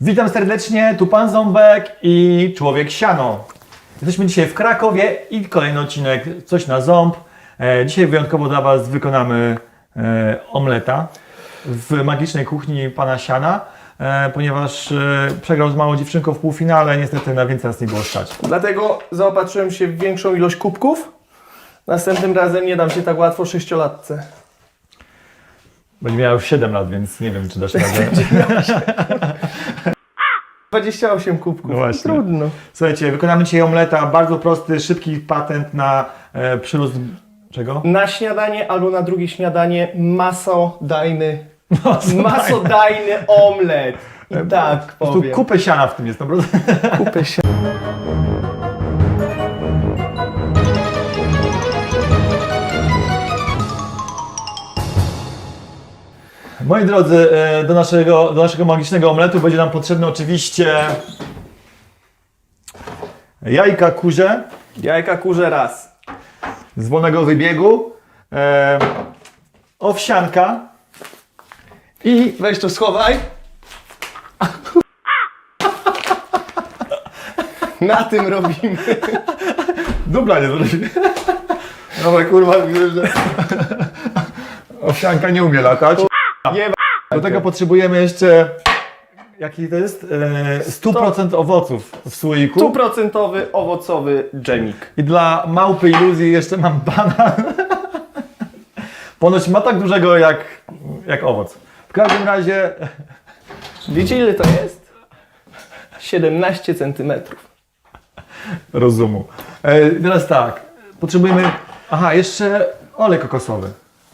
Witam serdecznie, tu Pan Ząbek i Człowiek Siano. Jesteśmy dzisiaj w Krakowie i kolejny odcinek Coś na Ząb. E, dzisiaj wyjątkowo dla Was wykonamy e, omleta w magicznej kuchni Pana Siana, e, ponieważ przegrał z małą dziewczynką w półfinale, niestety na więcej nas nie było stać. Dlatego zaopatrzyłem się w większą ilość kubków. Następnym razem nie dam się tak łatwo sześciolatce. Będzie miała już 7 lat, więc nie wiem, czy dasz radę. 28 kubków. No właśnie. Trudno. Słuchajcie, wykonamy dzisiaj omleta, bardzo prosty, szybki patent na e, przyrost... Czego? Na śniadanie albo na drugie śniadanie masodajny, Masodajny. omlet. I tak Po prostu powiem. kupę siana w tym jest, naprawdę. kupę się. Moi drodzy, e, do naszego, do naszego magicznego omletu będzie nam potrzebne oczywiście jajka kurze Jajka kurze raz. z wolnego wybiegu, e, owsianka i Weź to schowaj. Na tym robimy. dubla nie zrobili. Dobra, kurwa, że owsianka nie umie latać. Do tego potrzebujemy jeszcze, jaki to jest? E, 100% owoców w słoiku. Stuprocentowy owocowy dżemik. I dla małpy iluzji jeszcze mam banan. Ponoć ma tak dużego jak, jak owoc. W każdym razie Wiecie ile to jest? 17 centymetrów. rozumu. E, teraz tak, potrzebujemy, aha, jeszcze olej kokosowy,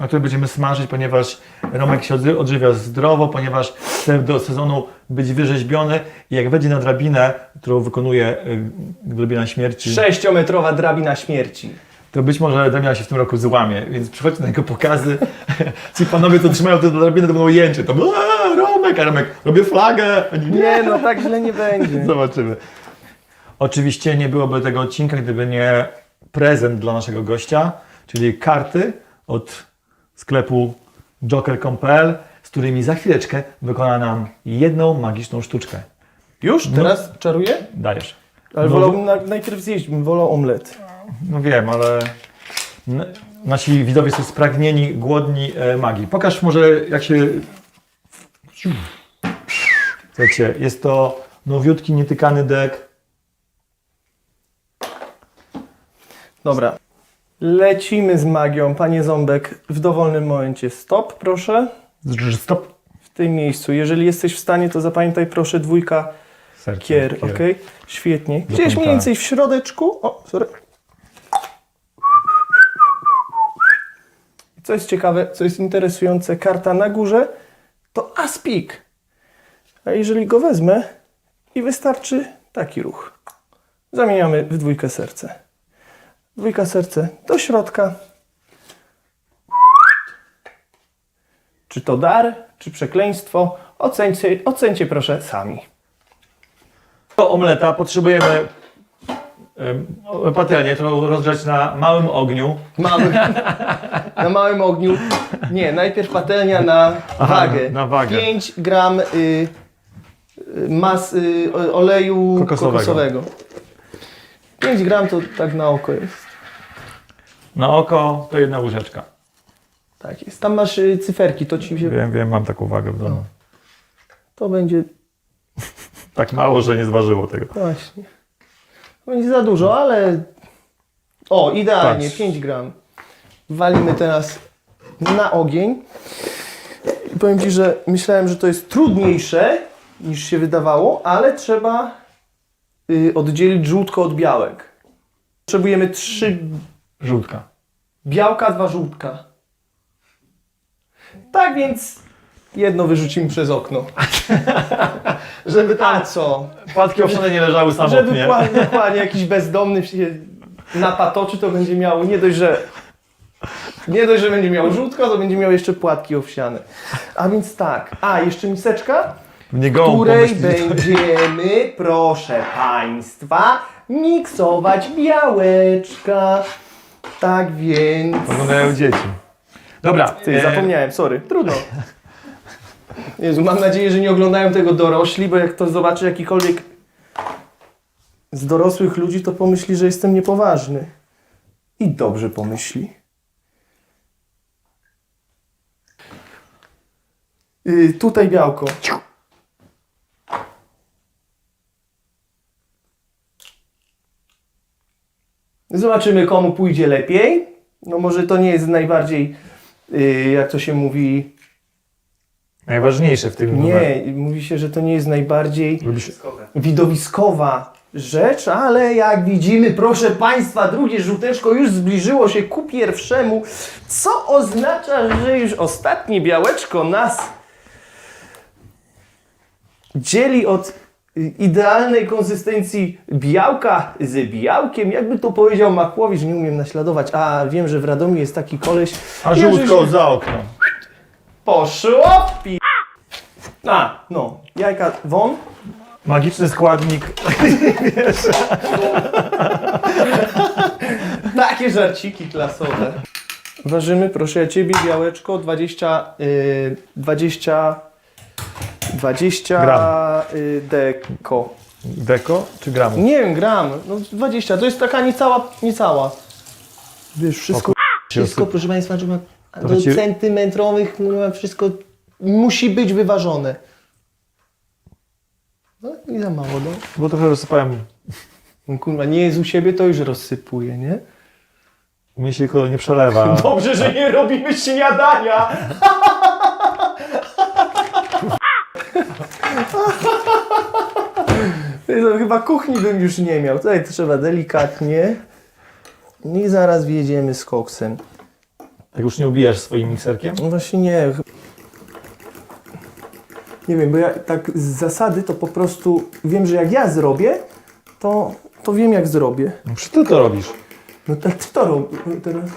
na który będziemy smażyć, ponieważ Romek się odży- odżywia zdrowo, ponieważ chce do sezonu być wyrzeźbiony i jak wejdzie na drabinę, którą wykonuje y, drabina śmierci, Sześciometrowa drabina śmierci. to być może drabina się w tym roku złamie, więc przychodźcie na jego pokazy. Ci panowie, co trzymają tę drabinę, to będą jęczy. To "Aaa, Romek, a Romek, robię flagę. Oni, Nie no, tak źle nie będzie. Zobaczymy. Oczywiście nie byłoby tego odcinka, gdyby nie prezent dla naszego gościa, czyli karty od sklepu joker.pl, z którymi za chwileczkę wykona nam jedną magiczną sztuczkę. Już? Teraz czaruję? Dajesz. Ale No, wolałbym na, najpierw zjeść, bym wolał omlet. No wiem, ale n- nasi widzowie są spragnieni, głodni e, magii. Pokaż może jak się... Słuchajcie, jest to nowiutki, nietykany dek. Dobra. Lecimy z magią. Panie Ząbek, w dowolnym momencie stop, proszę. Stop. W tym miejscu. Jeżeli jesteś w stanie, to zapamiętaj proszę dwójka Serce, kier, ok? Świetnie. Gdzieś mniej więcej w środeczku. O, sorry. Co jest ciekawe, co jest interesujące, karta na górze to aspik. A jeżeli go wezmę i wystarczy taki ruch. Zamieniamy w dwójkę serce. Dwójka serce do środka. Czy to dar, czy przekleństwo? Ocencie, ocencie proszę sami. Do omleta potrzebujemy em, patelnię, którą rozgrzać na małym ogniu. Mały, na małym ogniu. Nie, najpierw patelnia na Aha, wagę. na wagę. 5 gram y, y, mas y, oleju Kokosowego. kokosowego. 5 gram to tak na oko jest. Na oko to jedna łyżeczka. Tak jest. Tam masz y, cyferki, to ci się. Wiem, wiem, mam taką wagę w domu. To będzie. Tak mało, że nie zważyło tego. Właśnie. Będzie za dużo, ale. O, idealnie, Patrz. 5 gram. Walimy teraz na ogień. I powiem Ci, że myślałem, że to jest trudniejsze niż się wydawało, ale trzeba y, oddzielić żółtko od białek. Potrzebujemy trzy Żółtka. Białka, dwa żółtka. Tak więc jedno wyrzucimy przez okno. Żeby tam co? Płatki owsiane nie leżały Żeby samotnie. pła- dokładnie jakiś bezdomny się napatoczy, to będzie miał nie dość, że nie dość, że będzie miał żółtko, to będzie miał jeszcze płatki owsiane. A więc tak, a jeszcze miseczka, w gołą której będziemy, proszę Państwa, miksować białeczka. Tak więc... Oglądają dzieci. Dobra. Ty, e, zapomniałem, sorry. Trudno. Jezu, mam nadzieję, że nie oglądają tego dorośli, bo jak to zobaczy jakikolwiek z dorosłych ludzi, to pomyśli, że jestem niepoważny. I dobrze pomyśli. Yy, tutaj białko. Zobaczymy, komu pójdzie lepiej. No może to nie jest najbardziej, yy, jak to się mówi, Najważniejsze w tym numerze. nie, mówi się, że to nie jest najbardziej widowiskowa rzecz, ale jak widzimy, proszę Państwa, drugie żółteczko już zbliżyło się ku pierwszemu, co oznacza, że już ostatnie białeczko nas dzieli od idealnej konsystencji białka z białkiem. Jakby to powiedział Makłowicz, nie umiem naśladować, a wiem, że w Radomiu jest taki koleś. A Ja żółtko że- za okno. Poszło pi... A, no, jajka won. Magiczny składnik. Takie żarciki klasowe. Ważymy, proszę ja Ciebie, białeczko 20, y, 20, 20 Gram. y, deko. Deko czy gramu? Nie wiem, gram, no 20, to jest taka niecała, niecała. Wiesz, wszystko, wszystko proszę Państwa, że ma do Trochę ci- centymetrowych, no, wszystko musi być wyważone. No i za mało, no. Bo trochę rozsypałem. No Kurwa, nie jest u siebie, to już rozsypuje, nie? Mnie się kolor nie przelewa. Dobrze, że nie robimy śniadania. To chyba kuchni bym już nie miał. Tutaj trzeba delikatnie. I zaraz wjedziemy z koksem. Tak już nie ubijasz swoim mikserkiem? No właśnie nie. Nie wiem, bo ja tak z zasady to po prostu wiem, że jak ja zrobię, to, to wiem jak zrobię. No przecież ty to robisz. No tak ty to rób teraz.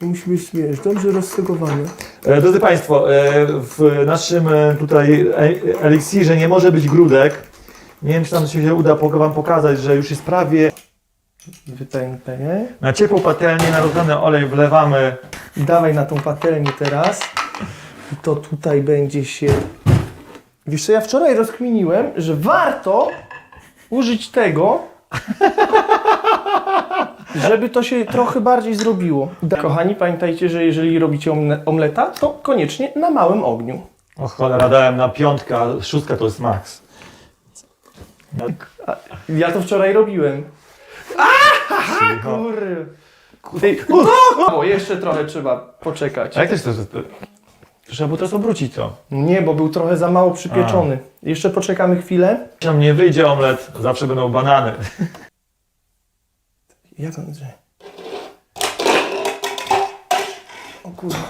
Musi być, wiesz, dobrze rozsygowany. E, Drodzy Państwo, e, w naszym e, tutaj e- eliksirze nie może być grudek. Nie wiem, czy nam się uda Wam pokazać, że już jest prawie Wypępę. na ciepłą patelnię, na rozlany olej wlewamy Dawaj na tą patelnię teraz. I to tutaj będzie się... Wiesz co, ja wczoraj rozkminiłem, że warto użyć tego, żeby to się trochę bardziej zrobiło. Kochani, pamiętajcie, że jeżeli robicie omle- omleta, to koniecznie na małym ogniu. O cholera, dałem na piątkę, a szóstka to jest max. A, ja to wczoraj robiłem. Kurry. Ty, o, jeszcze trochę trzeba poczekać. A jak też to, to, to Trzeba było teraz obrócić to. Nie, bo był trochę za mało przypieczony. Jeszcze poczekamy chwilę. Nam nie wyjdzie omlet, zawsze będą banany. Jak on że... O kurwa.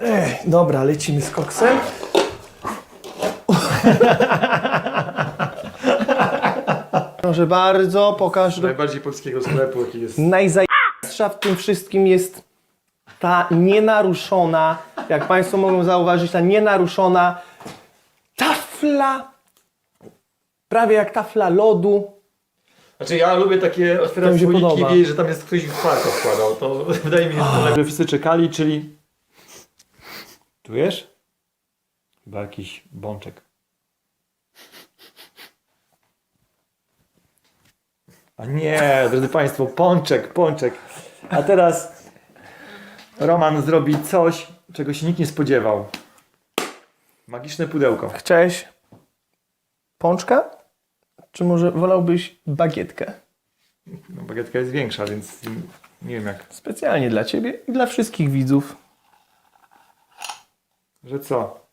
Ech, dobra, lecimy z koksem. Proszę bardzo, pokaż. Do... Najbardziej polskiego sklepu, jaki jest. Najzajstsza w tym wszystkim jest ta nienaruszona, jak Państwo mogą zauważyć, ta nienaruszona tafla, prawie jak tafla lodu. Znaczy ja lubię takie się słoiki, podoba. że tam jest ktoś w parku wkładał. To wydaje mi się, że lepiej. Wszyscy czekali, czyli... Czujesz? Chyba jakiś bączek. A nie, drodzy Państwo, pączek, pączek. A teraz Roman zrobi coś, czego się nikt nie spodziewał. Magiczne pudełko. Chciałeś pączka? Czy może wolałbyś bagietkę? No, bagietka jest większa, więc nie wiem jak. Specjalnie dla Ciebie i dla wszystkich widzów. Że co?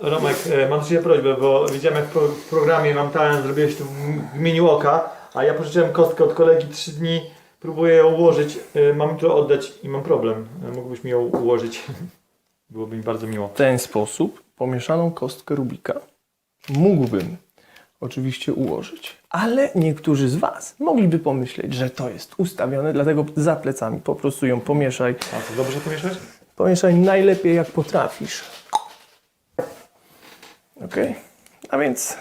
Romek, e, mam do Ciebie prośbę, bo widziałem jak w programie mam talent, zrobiłeś to w imieniu oka, a ja pożyczyłem kostkę od kolegi 3 dni, próbuję ją ułożyć, e, mam to oddać i mam problem. E, Mógłbyś mi ją ułożyć? Byłoby mi bardzo miło. W ten sposób pomieszaną kostkę Rubika mógłbym oczywiście ułożyć. Ale niektórzy z Was mogliby pomyśleć, że to jest ustawione, dlatego za plecami po prostu ją pomieszaj. A co, dobrze pomieszać? Pomieszaj najlepiej jak potrafisz. Ok? A więc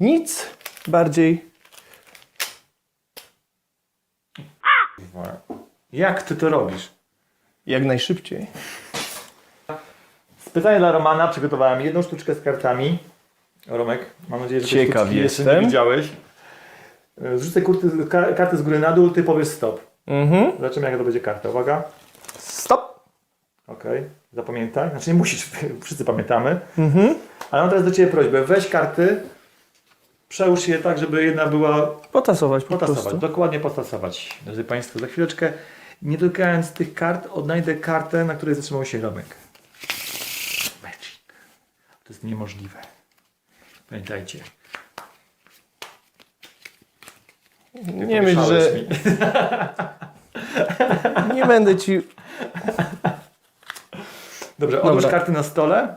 nic bardziej. Jak ty to robisz? Jak najszybciej. Pytanie dla Romana. Przygotowałem jedną sztuczkę z kartami. Romek, mam nadzieję, że tej Ciekaw sztuczki jeszcze jestem. nie widziałeś. E, Zrzucę kurty, ka, kartę z góry na dół, ty powiesz stop. Mhm. Zobaczymy jaka to będzie karta. Uwaga. Okej, zapamiętaj. Znaczy nie musisz, wszyscy pamiętamy. Mhm. Ale mam teraz do Ciebie prośbę. Weź karty, przełóż je tak, żeby jedna była Potasować po potasować. prostu. Dokładnie potasować. Drodzy Państwo, za chwileczkę, nie dotykając tych kart, odnajdę kartę, na której zatrzymał się Romek. Magic. To jest niemożliwe. Pamiętajcie. Nie myśl, że mi. nie będę ci... Dobrze, odłóż Dobra. karty na stole.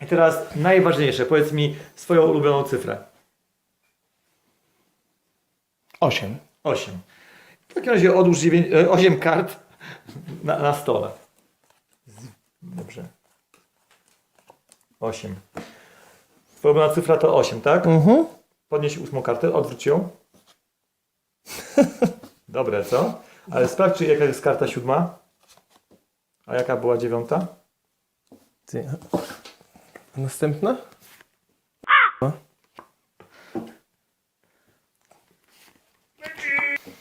I teraz najważniejsze, powiedz mi swoją ulubioną cyfrę. Osiem. 8. W takim razie odłóż 9, 8 kart na, na stole. Dobrze. 8. Twoja ulubiona cyfra to 8, tak? Mhm. Podnieś ósmą kartę, odwróć ją. Dobre, co? Ale sprawdź, czy jaka jest karta siódma. A jaka była dziewiąta? Ty. A Następna?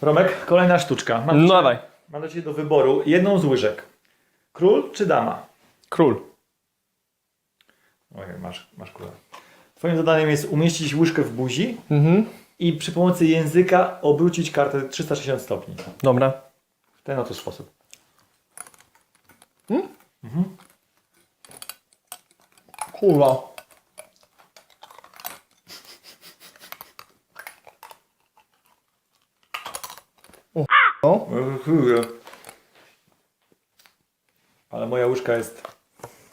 Romek, kolejna sztuczka. Mam, No dawaj. mam do Ciebie do wyboru jedną z łyżek. Król czy dama? Król. Ojej, masz, masz króla. Twoim zadaniem jest umieścić łyżkę w buzi Mhm. i przy pomocy języka obrócić kartę 360 stopni. Dobra. W ten oto sposób. Kurwa. O, Ale moja łyżka jest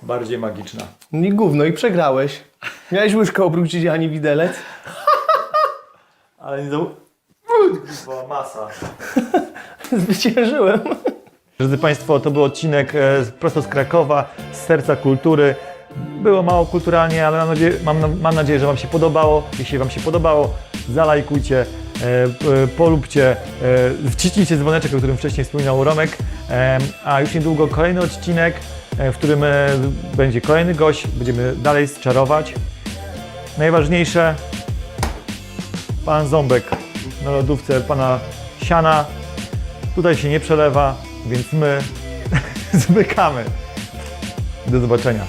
bardziej magiczna. nie gówno i przegrałeś. Miałeś łyżkę obrócić, a nie widelec. Ale nie do... Kurwa, masa. Zwyciężyłem. Drodzy Państwo, to był odcinek e, prosto z Krakowa, z serca kultury. Było mało kulturalnie, ale mam nadzieję, mam, mam nadzieję, że Wam się podobało. Jeśli Wam się podobało, zalajkujcie, e, p- polubcie, e, wciśnijcie dzwoneczek, o którym wcześniej wspominał Romek. E, a już niedługo kolejny odcinek, e, w którym e, będzie kolejny gość. Będziemy dalej czarować. Najważniejsze, pan Ząbek na lodówce pana Siana. Tutaj się nie przelewa, więc my zmykamy. Do zobaczenia.